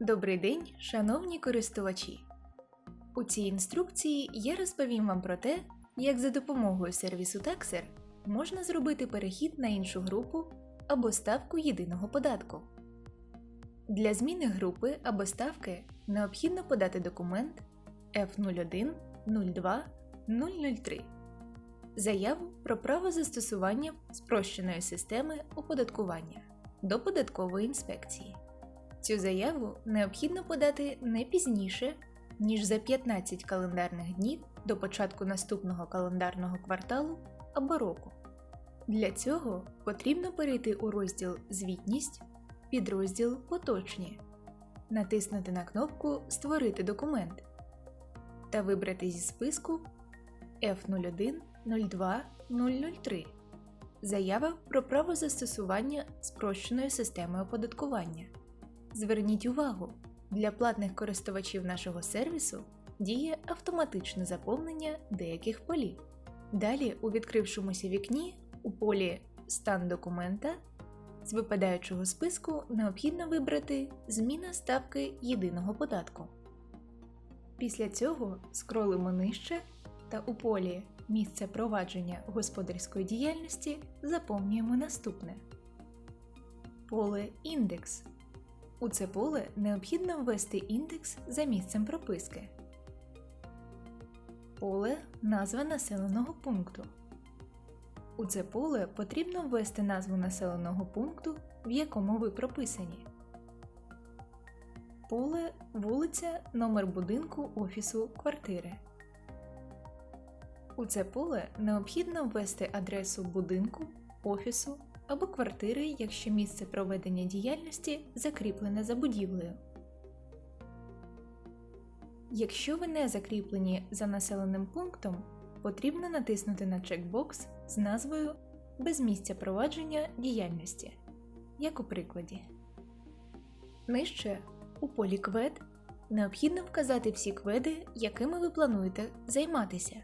Добрий день, шановні користувачі! У цій інструкції я розповім вам про те, як за допомогою сервісу Taxer можна зробити перехід на іншу групу або ставку єдиного податку. Для зміни групи або ставки необхідно подати документ F01 02 003 заяву про право застосування спрощеної системи оподаткування до податкової інспекції. Цю заяву необхідно подати не пізніше, ніж за 15 календарних днів до початку наступного календарного кварталу або року. Для цього потрібно перейти у розділ Звітність, підрозділ Поточні, натиснути на кнопку Створити документ та вибрати зі списку F01 02 003 Заява про право застосування спрощеної системи оподаткування. Зверніть увагу, для платних користувачів нашого сервісу діє автоматичне заповнення деяких полів. Далі у відкрившомуся вікні у полі Стан документа з випадаючого списку необхідно вибрати Зміна ставки єдиного податку. Після цього скролимо нижче та у полі Місце провадження господарської діяльності заповнюємо наступне поле Індекс. У це поле необхідно ввести індекс за місцем прописки. Поле Назва населеного пункту. У це поле потрібно ввести назву населеного пункту, в якому ви прописані. Поле Вулиця, номер будинку офісу квартири. У це поле необхідно ввести адресу будинку, офісу або квартири, якщо місце проведення діяльності закріплене за будівлею. Якщо ви не закріплені за населеним пунктом, потрібно натиснути на чекбокс з назвою Без місця провадження діяльності, як у прикладі. Нижче у полі квед необхідно вказати всі кведи, якими ви плануєте займатися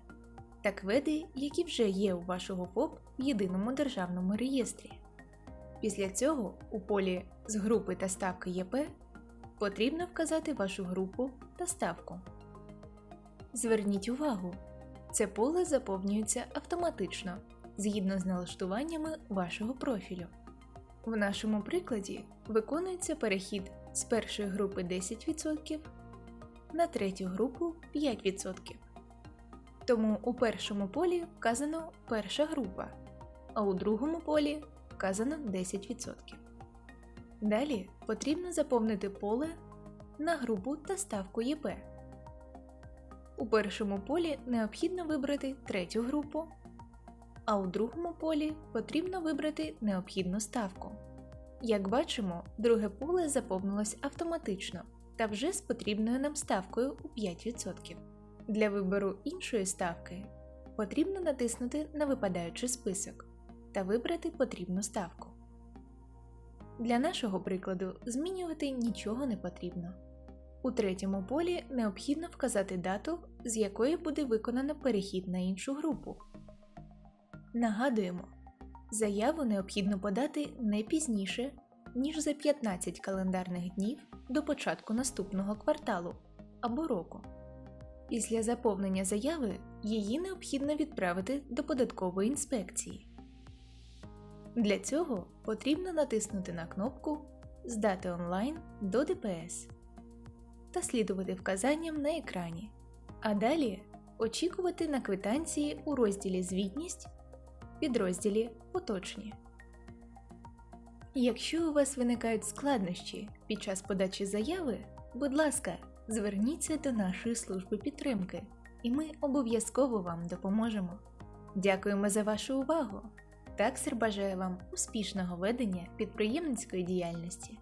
та кведи, які вже є у вашого ФОП в єдиному державному реєстрі. Після цього у полі з групи та ставки ЄП потрібно вказати вашу групу та ставку. Зверніть увагу, це поле заповнюється автоматично згідно з налаштуваннями вашого профілю. В нашому прикладі виконується перехід з першої групи 10% на третю групу 5%. Тому у першому полі вказано перша група, а у другому полі вказано 10%. Далі потрібно заповнити поле на групу та ставку ЄП. У першому полі необхідно вибрати третю групу, а у другому полі потрібно вибрати необхідну ставку. Як бачимо, друге поле заповнилось автоматично та вже з потрібною нам ставкою у 5%. Для вибору іншої ставки потрібно натиснути на випадаючий список та вибрати потрібну ставку. Для нашого прикладу змінювати нічого не потрібно. У третьому полі необхідно вказати дату, з якої буде виконано перехід на іншу групу. Нагадуємо, заяву необхідно подати не пізніше, ніж за 15 календарних днів до початку наступного кварталу або року. Після заповнення заяви її необхідно відправити до податкової інспекції. Для цього потрібно натиснути на кнопку Здати онлайн до ДПС та слідувати вказанням на екрані, а далі очікувати на квитанції у розділі Звітність підрозділі Поточні. Якщо у вас виникають складнощі під час подачі заяви, будь ласка, зверніться до нашої служби підтримки, і ми обов'язково вам допоможемо. Дякуємо за вашу увагу! Таксер бажає вам успішного ведення підприємницької діяльності.